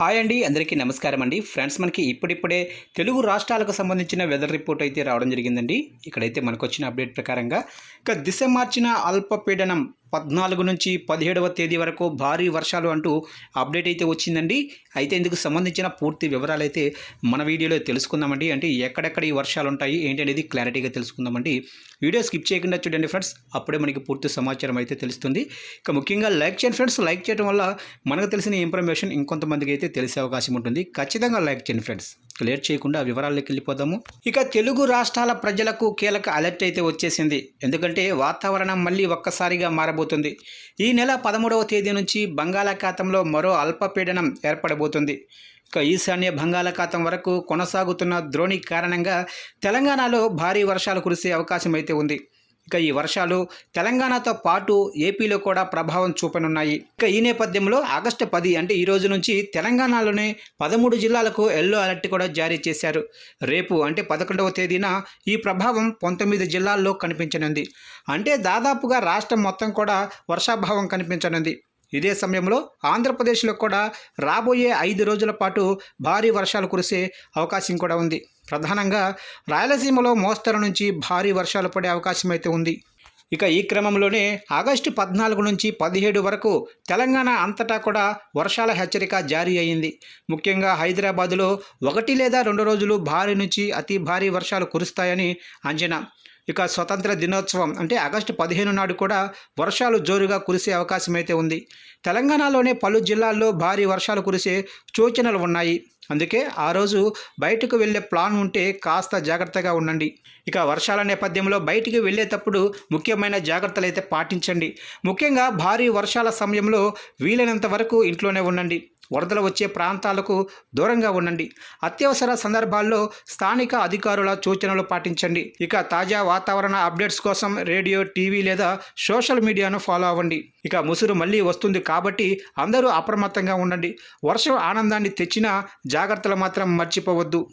Hi అండి అందరికీ నమస్కారం అండి. ఫ్రెండ్స్ మనకి ఇప్పుడిప్పుడే తెలుగు రాష్ట్రాలకు సంబంధించిన వెదర్ రిపోర్ట్ అయితే రావడం జరిగిందండి. ఇక్కడైతే మనకు వచ్చిన అప్డేట్ ప్రకారంగా ఇక దిశ మార్చిన అల్పపీడనం పద్నాలుగు నుంచి పదిహేడవ తేదీ వరకు భారీ వర్షాలు అంటూ అప్డేట్ అయితే వచ్చిందండి. అయితే ఇందుకు సంబంధించిన పూర్తి వివరాలు అయితే మన వీడియోలో తెలుసుకుందామండి. అంటే ఎక్కడెక్కడ ఈ వర్షాలు ఉంటాయి ఏంటి అనేది క్లారిటీగా తెలుసుకుందామండి. వీడియో స్కిప్ చేయకుండా చూడండి ఫ్రెండ్స్. అప్పుడే మనకి పూర్తి సమాచారం అయితే తెలుస్తుంది. ఇక ముఖ్యంగా లైక్ చేయండి ఫ్రెండ్స్. లైక్ చేయడం వల్ల మనకు తెలిసిన ఇన్ఫర్మేషన్ ఇంకొంతమందికి అయితే తెలిసే అవకాశం ఉంటుంది. ఖచ్చితంగా లైక్ చేయండి ఫ్రెండ్స్. లేట్ చేయకుండా వివరాల్లోకి వెళ్ళిపోదాము. ఇక తెలుగు రాష్ట్రాల ప్రజలకు కీలక అలర్ట్ అయితే వచ్చేసింది. ఎందుకంటే వాతావరణం మళ్ళీ ఒక్కసారిగా మారబోతుంది. ఈ నెల పదమూడవ తేదీ నుంచి బంగాళాఖాతంలో మరో అల్పపీడనం ఏర్పడబోతుంది. ఇక ఈశాన్య బంగాళాఖాతం వరకు కొనసాగుతున్న ద్రోణి కారణంగా తెలంగాణలో భారీ వర్షాలు కురిసే అవకాశం అయితే ఉంది. ఇక ఈ వర్షాలు తెలంగాణతో పాటు ఏపీలో కూడా ప్రభావం చూపనున్నాయి. ఇక ఈ నేపథ్యంలో ఆగస్టు పది అంటే ఈ రోజు నుంచి తెలంగాణలోని పదమూడు జిల్లాలకు ఎల్లో అలర్ట్ కూడా జారీ చేశారు. రేపు అంటే పదకొండవ తేదీన ఈ ప్రభావం పంతొమ్మిది జిల్లాల్లో కనిపించనుంది. అంటే దాదాపుగా రాష్ట్రం మొత్తం కూడా వర్షాభావం కనిపించనుంది. ఇదే సమయంలో ఆంధ్రప్రదేశ్లో కూడా రాబోయే ఐదు రోజుల పాటు భారీ వర్షాలు కురిసే అవకాశం కూడా ఉంది. ప్రధానంగా రాయలసీమలో మోస్తరు నుంచి భారీ వర్షాలు పడే అవకాశం అయితే ఉంది. ఇక ఈ క్రమంలోనే ఆగస్టు పద్నాలుగు నుంచి పదిహేడు వరకు తెలంగాణ అంతటా కూడా వర్షాల హెచ్చరిక జారీ అయింది. ముఖ్యంగా హైదరాబాదులో ఒకటి లేదా రెండు రోజులు భారీ నుంచి అతి భారీ వర్షాలు కురుస్తాయని అంచనా. ఇక స్వతంత్ర దినోత్సవం అంటే ఆగస్టు పదిహేను నాడు కూడా వర్షాలు జోరుగా కురిసే అవకాశం అయితే ఉంది. తెలంగాణలోనే పలు జిల్లాల్లో భారీ వర్షాలు కురిసే సూచనలు ఉన్నాయి. అందుకే ఆ రోజు బయటకు వెళ్ళే ప్లాన్ ఉంటే కాస్త జాగ్రత్తగా ఉండండి. ఇక వర్షాల నేపథ్యంలో బయటికి వెళ్ళేటప్పుడు ముఖ్యమైన జాగ్రత్తలు అయితే పాటించండి. ముఖ్యంగా భారీ వర్షాల సమయంలో వీలైనంత వరకు ఇంట్లోనే ఉండండి. వరదలు వచ్చే ప్రాంతాలకు దూరంగా ఉండండి. అత్యవసర సందర్భాల్లో స్థానిక అధికారుల సూచనలు పాటించండి. ఇక తాజా వాతావరణ అప్డేట్స్ కోసం రేడియో టీవీ లేదా సోషల్ మీడియాను ఫాలో అవ్వండి. ఇక ముసురు మళ్ళీ వస్తుంది కాబట్టి అందరూ అప్రమత్తంగా ఉండండి. వర్షం ఆనందాన్ని తెచ్చినా జాగ్రత్తలు మాత్రం మర్చిపోవద్దు.